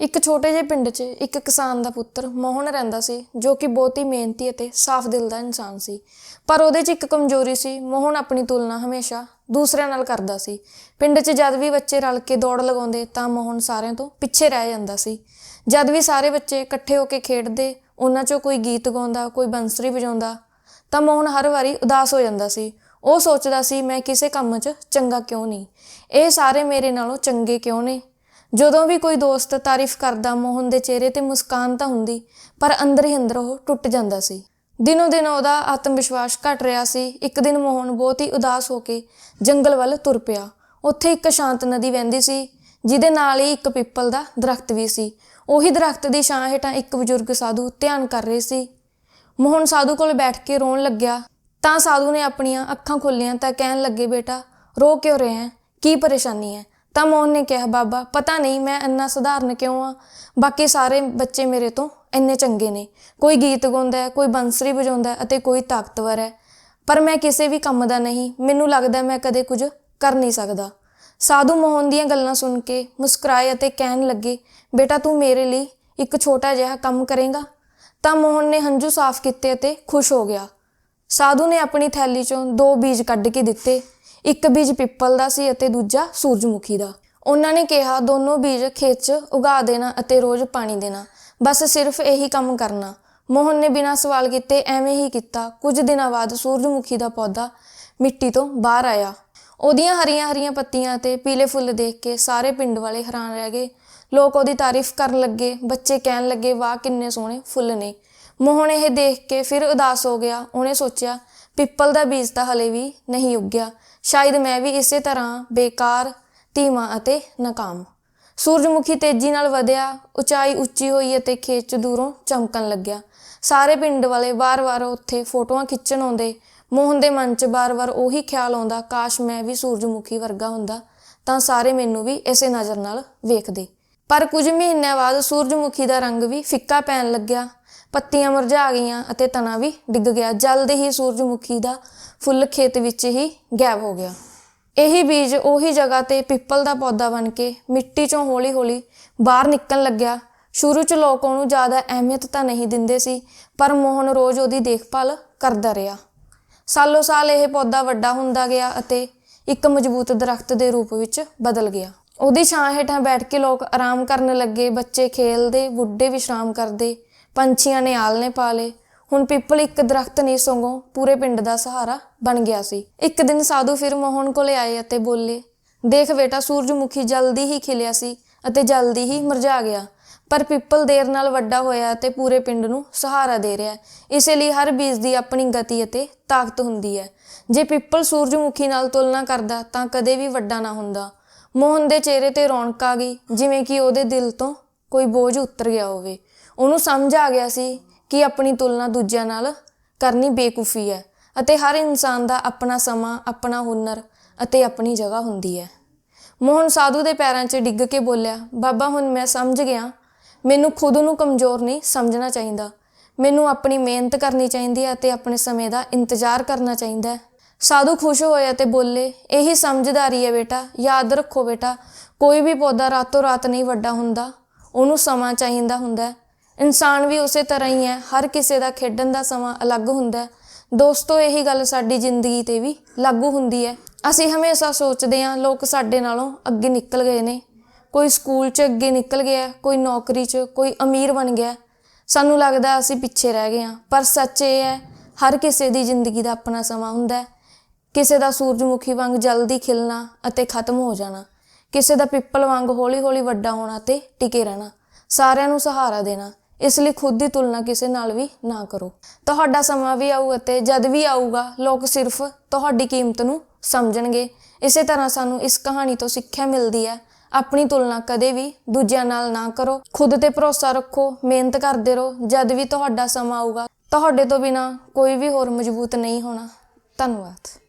ਇੱਕ ਛੋਟੇ ਜਿਹੇ ਪਿੰਡ 'ਚ ਇੱਕ ਕਿਸਾਨ ਦਾ ਪੁੱਤਰ ਮੋਹਨ ਰਹਿੰਦਾ ਸੀ, ਜੋ ਕਿ ਬਹੁਤ ਹੀ ਮਿਹਨਤੀ ਅਤੇ ਸਾਫ਼ ਦਿਲ ਦਾ ਇਨਸਾਨ ਸੀ। ਪਰ ਉਹਦੇ 'ਚ ਇੱਕ ਕਮਜ਼ੋਰੀ ਸੀ, ਮੋਹਨ ਆਪਣੀ ਤੁਲਨਾ ਹਮੇਸ਼ਾ ਦੂਸਰਿਆਂ ਨਾਲ ਕਰਦਾ ਸੀ। ਪਿੰਡ 'ਚ ਜਦ ਵੀ ਬੱਚੇ ਰਲ ਕੇ ਦੌੜ ਲਗਾਉਂਦੇ ਤਾਂ ਮੋਹਨ ਸਾਰਿਆਂ ਤੋਂ ਪਿੱਛੇ ਰਹਿ ਜਾਂਦਾ ਸੀ। ਜਦ ਵੀ ਸਾਰੇ ਬੱਚੇ ਇਕੱਠੇ ਹੋ ਕੇ ਖੇਡਦੇ, ਉਹਨਾਂ 'ਚੋਂ ਕੋਈ ਗੀਤ ਗਾਉਂਦਾ, ਕੋਈ ਬੰਸਰੀ ਵਜਾਉਂਦਾ, ਤਾਂ ਮੋਹਨ ਹਰ ਵਾਰੀ ਉਦਾਸ ਹੋ ਜਾਂਦਾ ਸੀ। ਉਹ ਸੋਚਦਾ ਸੀ, ਮੈਂ ਕਿਸੇ ਕੰਮ 'ਚ ਚੰਗਾ ਕਿਉਂ ਨਹੀਂ? ਇਹ ਸਾਰੇ ਮੇਰੇ ਨਾਲੋਂ ਚੰਗੇ ਕਿਉਂ ਨੇ? ਜਦੋਂ ਵੀ ਕੋਈ ਦੋਸਤ ਤਾਰੀਫ ਕਰਦਾ ਮੋਹਨ ਦੇ ਚਿਹਰੇ ਤੇ ਮੁਸਕਾਨ ਤਾਂ ਹੁੰਦੀ, ਪਰ ਅੰਦਰ ਹੀ ਅੰਦਰ ਉਹ ਟੁੱਟ ਜਾਂਦਾ ਸੀ। ਦਿਨੋ ਦਿਨ ਉਹਦਾ ਆਤਮ ਵਿਸ਼ਵਾਸ ਘਟ ਰਿਹਾ ਸੀ। ਇੱਕ ਦਿਨ ਮੋਹਨ ਬਹੁਤ ਹੀ ਉਦਾਸ ਹੋ ਕੇ ਜੰਗਲ ਵੱਲ ਤੁਰ ਪਿਆ। ਉੱਥੇ ਇੱਕ ਸ਼ਾਂਤ ਨਦੀ ਵਹਿੰਦੀ ਸੀ, ਜਿਹਦੇ ਨਾਲ ਹੀ ਇੱਕ ਪਿੱਪਲ ਦਾ ਦਰਖਤ ਵੀ ਸੀ। ਉਹੀ ਦਰਖਤ ਦੀ ਛਾਂ ਹੇਠਾਂ ਇੱਕ ਬਜ਼ੁਰਗ ਸਾਧੂ ਧਿਆਨ ਕਰ ਰਹੇ ਸੀ। ਮੋਹਨ ਸਾਧੂ ਕੋਲ ਬੈਠ ਕੇ ਰੋਣ ਲੱਗਿਆ, ਤਾਂ ਸਾਧੂ ਨੇ ਆਪਣੀਆਂ ਅੱਖਾਂ ਖੋਲੀਆਂ ਤਾਂ ਕਹਿਣ ਲੱਗੇ, ਬੇਟਾ, ਰੋ ਕਿਉਂ ਰਿਹਾ ਹੈ? ਕੀ ਪਰੇਸ਼ਾਨੀ ਹੈ? ਤਾਂ ਮੋਹਨ ਨੇ ਕਿਹਾ, ਬਾਬਾ, ਪਤਾ ਨਹੀਂ ਮੈਂ ਇੰਨਾ ਸਧਾਰਨ ਕਿਉਂ ਆ? ਬਾਕੀ ਸਾਰੇ ਬੱਚੇ ਮੇਰੇ ਤੋਂ ਇੰਨੇ ਚੰਗੇ ਨੇ। ਕੋਈ ਗੀਤ ਗਾਉਂਦਾ ਹੈ, ਕੋਈ ਬੰਸਰੀ ਵਜਾਉਂਦਾ ਹੈ ਅਤੇ ਕੋਈ ਤਾਕਤਵਰ ਹੈ। ਪਰ ਮੈਂ ਕਿਸੇ ਵੀ ਕੰਮ ਦਾ ਨਹੀਂ। ਮੈਨੂੰ ਲੱਗਦਾ ਮੈਂ ਕਦੇ ਕੁਝ ਕਰ ਨਹੀਂ ਸਕਦਾ। ਸਾਧੂ ਮੋਹਨ ਦੀਆਂ ਗੱਲਾਂ ਸੁਣ ਕੇ ਮੁਸਕਰਾਏ ਅਤੇ ਕਹਿਣ ਲੱਗੇ, ਬੇਟਾ, ਤੂੰ ਮੇਰੇ ਲਈ ਇੱਕ ਛੋਟਾ ਜਿਹਾ ਕੰਮ ਕਰੇਗਾ? ਤਾਂ ਮੋਹਨ ਨੇ ਹੰਝੂ ਸਾਫ਼ ਕੀਤੇ ਅਤੇ ਖੁਸ਼ ਹੋ ਗਿਆ। ਸਾਧੂ ਨੇ ਆਪਣੀ ਥੈਲੀ ਚੋਂ ਦੋ ਬੀਜ ਕੱਢ ਕੇ ਦਿੱਤੇ। ਇੱਕ ਬੀਜ ਪਿੱਪਲ ਦਾ ਸੀ ਅਤੇ ਦੂਜਾ ਸੂਰਜਮੁਖੀ ਦਾ। ਉਹਨਾਂ ਨੇ ਕਿਹਾ, ਦੋਨੋਂ ਬੀਜ ਖੇਤ 'ਚ ਉਗਾ ਦੇਣਾ ਅਤੇ ਰੋਜ਼ ਪਾਣੀ ਦੇਣਾ। ਬਸ ਸਿਰਫ ਇਹੀ ਕੰਮ ਕਰਨਾ। ਮੋਹਨ ਨੇ ਬਿਨਾਂ ਸਵਾਲ ਕੀਤੇ ਐਵੇਂ ਹੀ ਕੀਤਾ। ਕੁਝ ਦਿਨਾਂ ਬਾਅਦ ਸੂਰਜਮੁਖੀ ਦਾ ਪੌਦਾ ਮਿੱਟੀ ਤੋਂ ਬਾਹਰ ਆਇਆ। ਉਹਦੀਆਂ ਹਰੀਆਂ ਹਰੀਆਂ ਪੱਤੀਆਂ ਤੇ ਪੀਲੇ ਫੁੱਲ ਦੇਖ ਕੇ ਸਾਰੇ ਪਿੰਡ ਵਾਲੇ ਹੈਰਾਨ ਰਹਿ ਗਏ। ਲੋਕ ਉਹਦੀ ਤਾਰੀਫ ਕਰਨ ਲੱਗੇ। ਬੱਚੇ ਕਹਿਣ ਲੱਗੇ, ਵਾਹ, ਕਿੰਨੇ ਸੋਹਣੇ ਫੁੱਲ ਨੇ। ਮੋਹਨ ਇਹ ਦੇਖ ਕੇ ਫਿਰ ਉਦਾਸ ਹੋ ਗਿਆ। ਉਹਨੇ ਸੋਚਿਆ ਪਿੱਪਲ ਦਾ ਬੀਜ ਤਾਂ ਹਲੇ ਵੀ ਨਹੀਂ ਉੱਗਿਆ। ਸ਼ਾਇਦ ਮੈਂ ਵੀ ਇਸੇ ਤਰ੍ਹਾਂ ਬੇਕਾਰ, ਧੀਮਾ ਅਤੇ ਨਾਕਾਮ। ਸੂਰਜਮੁਖੀ ਤੇਜ਼ੀ ਨਾਲ ਵਧਿਆ, ਉਚਾਈ ਉੱਚੀ ਹੋਈ ਅਤੇ ਖੇਤ 'ਚ ਦੂਰੋਂ ਚਮਕਣ ਲੱਗਿਆ। ਸਾਰੇ ਪਿੰਡ ਵਾਲੇ ਵਾਰ-ਵਾਰ ਉੱਥੇ ਫੋਟੋਆਂ ਖਿੱਚਣ ਆਉਂਦੇ। ਮੋਹਨ ਦੇ ਮਨ 'ਚ ਵਾਰ-ਵਾਰ ਉਹੀ ਖਿਆਲ ਆਉਂਦਾ, ਕਾਸ਼ ਮੈਂ ਵੀ ਸੂਰਜਮੁਖੀ ਵਰਗਾ ਹੁੰਦਾ, ਤਾਂ ਸਾਰੇ ਮੈਨੂੰ ਵੀ ਇਸੇ ਨਜ਼ਰ ਨਾਲ ਵੇਖਦੇ। ਪਰ ਕੁਝ ਮਹੀਨਿਆਂ ਬਾਅਦ ਸੂਰਜਮੁਖੀ ਦਾ ਰੰਗ ਵੀ ਫਿੱਕਾ ਪੈਣ ਲੱਗਿਆ। ਪੱਤੀਆਂ ਮੁਰਝਾ ਗਈਆਂ ਅਤੇ ਤਣਾ ਵੀ ਡਿੱਗ ਗਿਆ। ਜਲਦ ਹੀ ਸੂਰਜਮੁਖੀ ਦਾ ਫੁੱਲ ਖੇਤ ਵਿੱਚ ਹੀ ਗਾਇਬ ਹੋ ਗਿਆ। ਇਹੀ ਬੀਜ ਉਹੀ ਜਗ੍ਹਾ ਤੇ ਪਿੱਪਲ ਦਾ ਪੌਦਾ ਬਣ ਕੇ ਮਿੱਟੀ ਚੋਂ ਹੌਲੀ-ਹੌਲੀ ਬਾਹਰ ਨਿਕਲਣ ਲੱਗਿਆ। ਸ਼ੁਰੂ 'ਚ ਲੋਕ ਉਹਨੂੰ ਜ਼ਿਆਦਾ ਅਹਿਮੀਅਤ ਤਾਂ ਨਹੀਂ ਦਿੰਦੇ ਸੀ, ਪਰ ਮੋਹਨ ਰੋਜ਼ ਉਹਦੀ ਦੇਖਭਾਲ ਕਰਦਾ ਰਿਹਾ। ਸਾਲੋ ਸਾਲ ਇਹ ਪੌਦਾ ਵੱਡਾ ਹੁੰਦਾ ਗਿਆ ਅਤੇ ਇੱਕ ਮਜ਼ਬੂਤ ਦਰਖਤ ਦੇ ਰੂਪ ਵਿੱਚ ਬਦਲ ਗਿਆ। ਉਹਦੀ ਛਾਂ ਹੇਠਾਂ ਬੈਠ ਕੇ ਲੋਕ ਆਰਾਮ ਕਰਨ ਲੱਗੇ, ਬੱਚੇ ਖੇਲਦੇ ਬੁੱਢੇ ਵਿਸ਼ਰਾਮ ਕਰਦੇ ਪੰਛੀਆਂ ਨੇ ਆਲਣੇ ਪਾ ਲਏ। ਹੁਣ ਪਿੱਪਲ ਇੱਕ ਦਰਖਤ ਨਹੀਂ ਸਗੋਂ ਪੂਰੇ ਪਿੰਡ ਦਾ ਸਹਾਰਾ ਬਣ ਗਿਆ ਸੀ। ਇੱਕ ਦਿਨ ਸਾਧੂ ਫਿਰ ਮੋਹਨ ਕੋਲੇ ਆਏ ਅਤੇ ਬੋਲੇ, ਦੇਖ ਬੇਟਾ, ਸੂਰਜਮੁਖੀ ਜਲਦੀ ਹੀ ਖਿਲਿਆ ਸੀ ਅਤੇ ਜਲਦੀ ਹੀ ਮਰਝਾ ਗਿਆ। ਪਰ ਪਿੱਪਲ ਦੇਰ ਨਾਲ ਵੱਡਾ ਹੋਇਆ ਅਤੇ ਪੂਰੇ ਪਿੰਡ ਨੂੰ ਸਹਾਰਾ ਦੇ ਰਿਹਾ ਹੈ। ਇਸੇ ਲਈ ਹਰ ਬੀਜ ਦੀ ਆਪਣੀ ਗਤੀ ਅਤੇ ਤਾਕਤ ਹੁੰਦੀ ਹੈ। ਜੇ ਪਿੱਪਲ ਸੂਰਜਮੁਖੀ ਨਾਲ ਤੁਲਨਾ ਕਰਦਾ ਤਾਂ ਕਦੇ ਵੀ ਵੱਡਾ ਨਾ ਹੁੰਦਾ। ਮੋਹਨ ਦੇ ਚਿਹਰੇ ਤੇ ਰੌਣਕ ਆ ਗਈ, ਜਿਵੇਂ ਕਿ ਉਹਦੇ ਦਿਲ ਤੋਂ ਕੋਈ ਬੋਝ ਉਤਰ ਗਿਆ ਹੋਵੇ। ਉਹਨੂੰ ਸਮਝ ਆ ਗਿਆ ਸੀ ਕਿ ਆਪਣੀ ਤੁਲਨਾ ਦੂਜਿਆਂ ਨਾਲ ਕਰਨੀ ਬੇਕੂਫੀ ਹੈ ਅਤੇ ਹਰ ਇਨਸਾਨ ਦਾ ਆਪਣਾ ਸਮਾਂ, ਆਪਣਾ ਹੁਨਰ ਅਤੇ ਆਪਣੀ ਜਗ੍ਹਾ ਹੁੰਦੀ ਹੈ। ਮੋਹਨ ਸਾਧੂ ਦੇ ਪੈਰਾਂ 'ਚ ਡਿੱਗ ਕੇ ਬੋਲਿਆ, ਬਾਬਾ, ਹੁਣ ਮੈਂ ਸਮਝ ਗਿਆ। ਮੈਨੂੰ ਖੁਦ ਨੂੰ ਕਮਜ਼ੋਰ ਨਹੀਂ ਸਮਝਣਾ ਚਾਹੀਦਾ। ਮੈਨੂੰ ਆਪਣੀ ਮਿਹਨਤ ਕਰਨੀ ਚਾਹੀਦੀ ਹੈ ਅਤੇ ਆਪਣੇ ਸਮੇਂ ਦਾ ਇੰਤਜ਼ਾਰ ਕਰਨਾ ਚਾਹੀਦਾ ਹੈ। ਸਾਧੂ ਖੁਸ਼ ਹੋਇਆ ਤੇ ਬੋਲੇ, ਇਹੀ ਸਮਝਦਾਰੀ ਹੈ ਬੇਟਾ, ਯਾਦ ਰੱਖੋ ਬੇਟਾ, ਕੋਈ ਵੀ ਪੌਦਾ ਰਾਤੋਂ ਰਾਤ ਨਹੀਂ ਵੱਡਾ ਹੁੰਦਾ। ਉਹਨੂੰ ਸਮਾਂ ਚਾਹੀਦਾ ਹੁੰਦਾ ਇਨਸਾਨ ਵੀ ਉਸੇ ਤਰ੍ਹਾਂ ਹੀ ਹੈ, ਹਰ ਕਿਸੇ ਦਾ ਖੇਡਣ ਦਾ ਸਮਾਂ ਅਲੱਗ ਹੁੰਦਾ ਹੈ। ਦੋਸਤੋ, ਇਹੀ ਗੱਲ ਸਾਡੀ ਜ਼ਿੰਦਗੀ ਤੇ ਵੀ ਲਾਗੂ ਹੁੰਦੀ ਹੈ। ਅਸੀਂ ਹਮੇਸ਼ਾ ਸੋਚਦੇ ਹਾਂ, ਲੋਕ ਸਾਡੇ ਨਾਲੋਂ ਅੱਗੇ ਨਿਕਲ ਗਏ ਨੇ। ਕੋਈ ਸਕੂਲ 'ਚ ਅੱਗੇ ਨਿਕਲ ਗਿਆ, ਕੋਈ ਨੌਕਰੀ 'ਚ, ਕੋਈ ਅਮੀਰ ਬਣ ਗਿਆ। ਸਾਨੂੰ ਲੱਗਦਾ ਅਸੀਂ ਪਿੱਛੇ ਰਹਿ ਗਏ ਹਾਂ। ਪਰ ਸੱਚ ਇਹ ਹੈ, ਹਰ ਕਿਸੇ ਦੀ ਜ਼ਿੰਦਗੀ ਦਾ ਆਪਣਾ ਸਮਾਂ ਹੁੰਦਾ ਹੈ। ਕਿਸੇ ਦਾ ਸੂਰਜਮੁਖੀ ਵਾਂਗ ਜਲਦੀ ਖਿਲਣਾ ਅਤੇ ਖਤਮ ਹੋ ਜਾਣਾ। ਕਿਸੇ ਦਾ ਪਿੱਪਲ ਵਾਂਗ ਹੌਲੀ-ਹੌਲੀ ਵੱਡਾ ਹੋਣਾ ਤੇ ਟਿਕੇ ਰਹਿਣਾ। ਸਾਰਿਆਂ ਨੂੰ ਸਹਾਰਾ ਦੇਣਾ। ਇਸ ਲਈ ਖੁਦ ਦੀ ਤੁਲਨਾ ਕਿਸੇ ਨਾਲ ਵੀ ਨਾ ਕਰੋ। ਤੁਹਾਡਾ ਸਮਾਂ ਵੀ ਆਊ ਅਤੇ ਜਦ ਵੀ ਆਊਗਾ, ਲੋਕ ਸਿਰਫ ਤੁਹਾਡੀ ਕੀਮਤ ਨੂੰ ਸਮਝਣਗੇ। ਇਸੇ ਤਰ੍ਹਾਂ ਸਾਨੂੰ ਇਸ ਕਹਾਣੀ ਤੋਂ ਸਿੱਖਿਆ ਮਿਲਦੀ ਹੈ। ਆਪਣੀ ਤੁਲਨਾ ਕਦੇ ਵੀ ਦੂਜਿਆਂ ਨਾਲ ਨਾ ਕਰੋ। ਖੁਦ ਤੇ ਭਰੋਸਾ ਰੱਖੋ, ਮਿਹਨਤ ਕਰਦੇ ਰਹੋ। ਜਦ ਵੀ ਤੁਹਾਡਾ ਸਮਾਂ ਆਊਗਾ, ਤੁਹਾਡੇ ਤੋਂ ਬਿਨਾ ਕੋਈ ਵੀ ਹੋਰ ਮਜ਼ਬੂਤ ਨਹੀਂ ਹੋਣਾ। ਧੰਨਵਾਦ।